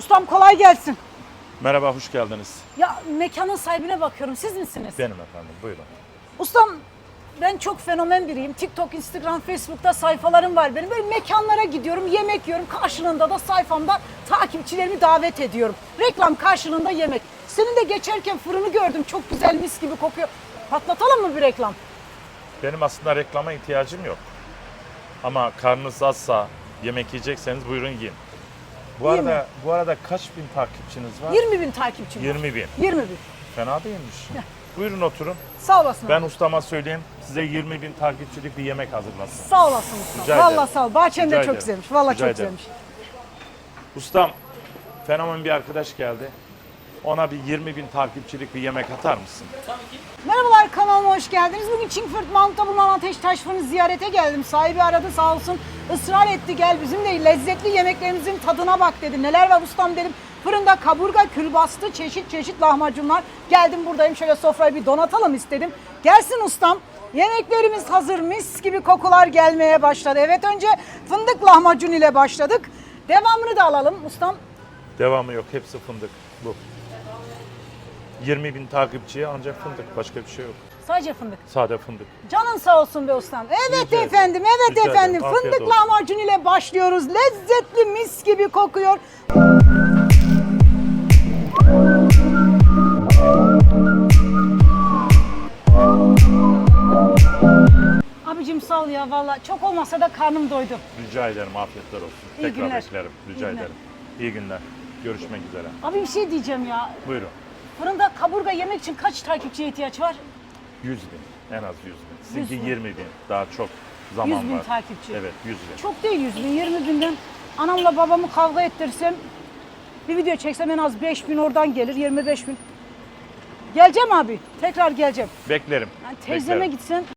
Ustam kolay gelsin. Merhaba, hoş geldiniz. Ya mekanın sahibine bakıyorum. Siz misiniz? Benim efendim, buyurun. Ustam ben çok fenomen biriyim. TikTok, Instagram, Facebook'ta sayfalarım var benim. Böyle mekanlara gidiyorum, yemek yiyorum. Karşılığında da sayfamda takipçilerimi davet ediyorum. Reklam karşılığında yemek. Senin de geçerken fırını gördüm. Çok güzel mis gibi kokuyor. Patlatalım mı bir reklam? Benim aslında reklama ihtiyacım yok. Ama karnınız azsa, yemek yiyecekseniz buyurun yiyin. Bu İyi arada mi? bu arada kaç bin takipçiniz var? 20 bin takipçim var. 20 bin. 20 bin. Fena değilmiş. Buyurun oturun. Sağ olasın. Ben abi. ustama söyleyeyim, size 20 bin takipçilik bir yemek hazırlasın. Sağ olasın ustam. Rica Vallahi ederim. sağ ol. Bahçen de çok ederim. güzelmiş. Vallahi Rica çok ederim. güzelmiş. Ustam, fenomen bir arkadaş geldi. Ona bir 20 bin takipçilik bir yemek atar mısın? Merhabalar kanalıma hoş geldiniz. Bugün Çingfurt Mahmut'ta bulunan Ateş Taş Fırını ziyarete geldim. Sahibi aradı sağ olsun. ısrar etti gel bizimle lezzetli yemeklerimizin tadına bak dedi. Neler var ustam dedim. Fırında kaburga, külbastı, çeşit çeşit lahmacunlar. Geldim buradayım şöyle sofrayı bir donatalım istedim. Gelsin ustam. Yemeklerimiz hazır mis gibi kokular gelmeye başladı. Evet önce fındık lahmacun ile başladık. Devamını da alalım ustam. Devamı yok, hepsi fındık. Bu. 20 bin takipçiye ancak fındık, başka bir şey yok. Sadece fındık. Sade fındık. Canın sağ olsun be ustam. Evet Rica ederim. efendim, evet Rica ederim. efendim. Afiyet Fındık olsun. lahmacun ile başlıyoruz. Lezzetli mis gibi kokuyor. Abicim sağ ol ya valla. Çok olmasa da karnım doydu. Rica ederim, afiyetler olsun. İyi Tekrar günler. beklerim, rica İyi günler. ederim. İyi günler. Görüşmek üzere. Abi bir şey diyeceğim ya. Buyurun. Kaburga yemek için kaç takipçiye ihtiyaç var? 100 bin, en az 100 bin. Sizinki 100 bin. 20 bin, daha çok zaman 100 bin var. takipçi. Evet, 100 bin. Çok değil 100 bin, 20 binden. Anamla babamı kavga ettirsem, bir video çeksem en az 5 bin oradan gelir, 25 bin. Geleceğim abi, tekrar geleceğim. Beklerim. Yani teyzeme beklerim. gitsen